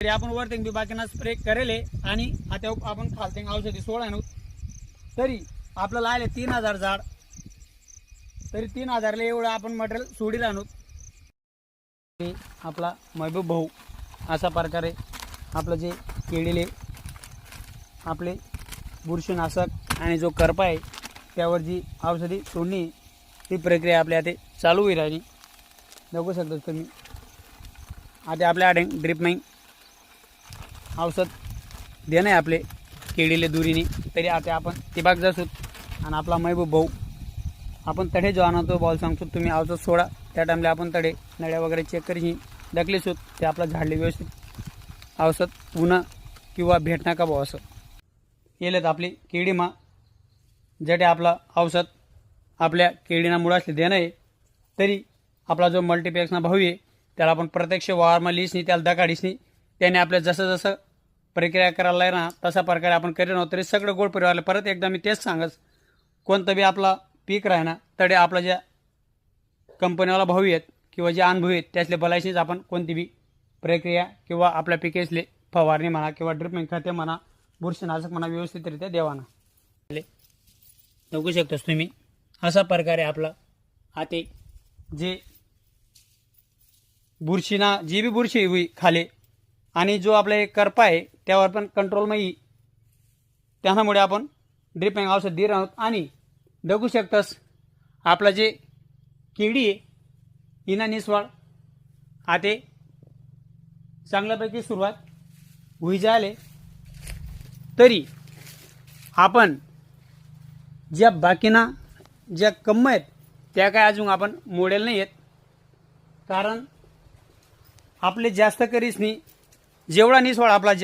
तरी आपण वरतेंग बी बाकीना स्प्रे करेले आणि आता आपण खालते औषधी सोळा आणू. तरी आपल्याला आले तीन हजार झाड. तरी तीन हजारला एवढं आपण मटेरियल सोडील आणू. आपला महबूब भाऊ अशा प्रकारे आपलं जे केळीले आपले बुरशीनाशक आणि जो करपा आहे त्यावर जी औषधी सोडणी ही प्रक्रिया आपल्या ते चालू होईल राहिली बघू शकतो तुम्ही आता आपल्या ड्रिप नाही औषध देणं आहे आपले केळीले दुरीने. तरी आता आपण तिबाग जासूत आणि आपला महबूब भाऊ. आपण तडे जो आणतो बॉल सांगतो तुम्ही औषध सोडा. त्या टाईमला आपण तडे नळ्या वगैरे चेक करी डकले सूत. ते आपलं झाडले व्यवस्थित. औषध उन्हा किंवा भेटणं का भाऊ असं. येलेत आपली केळीमा जटे आपला औषध आपल्या केळीना मुळासले देणं आहे. तरी आपला जो मल्टीप्लेक्सना भाऊ आहे त्याला आपण प्रत्यक्ष वारमा लिहिसनी त्याला दकाडीसनी त्याने आपल्या जसं जसं प्रक्रिया करायला आहे ना तशा प्रकारे आपण करी आहोत तरी सगळं गोड परिवारला परत एकदा मी तेच सांगच कोणतं बी आपला पीक राही ना तडे आपला ज्या कंपनीवाला भाऊ आहेत किंवा जे अनुभवी आहेत त्यातले बलायशीच आपण कोणती बी प्रक्रिया किंवा आपल्या पिकेसले फवारणी म्हणा किंवा ड्रिपिंग खते म्हणा बुरशीनाशक म्हणा व्यवस्थितरित्या देवाना बघू शकतोस तुम्ही अशा प्रकारे आपला आते जे बुरशीना जी बी बुरशी हुई खाली आणि जो आपला एक करपा आहे त्यावर पण कंट्रोलमयी त्यामुळे आपण ड्रिपिंग औषध देत आहोत. आणि बघू शकतस आपलं जे केळी आहे हिना निस्वाळ आते चांगल्यापैकी सुरुवात होई जायले. तरी आपण ज्या बाकीना ज्या कम आहेत त्या काय अजून आपण मोडेल नाही आहेत कारण आपले जास्त करीस नाही जेवढा निसवाड आपला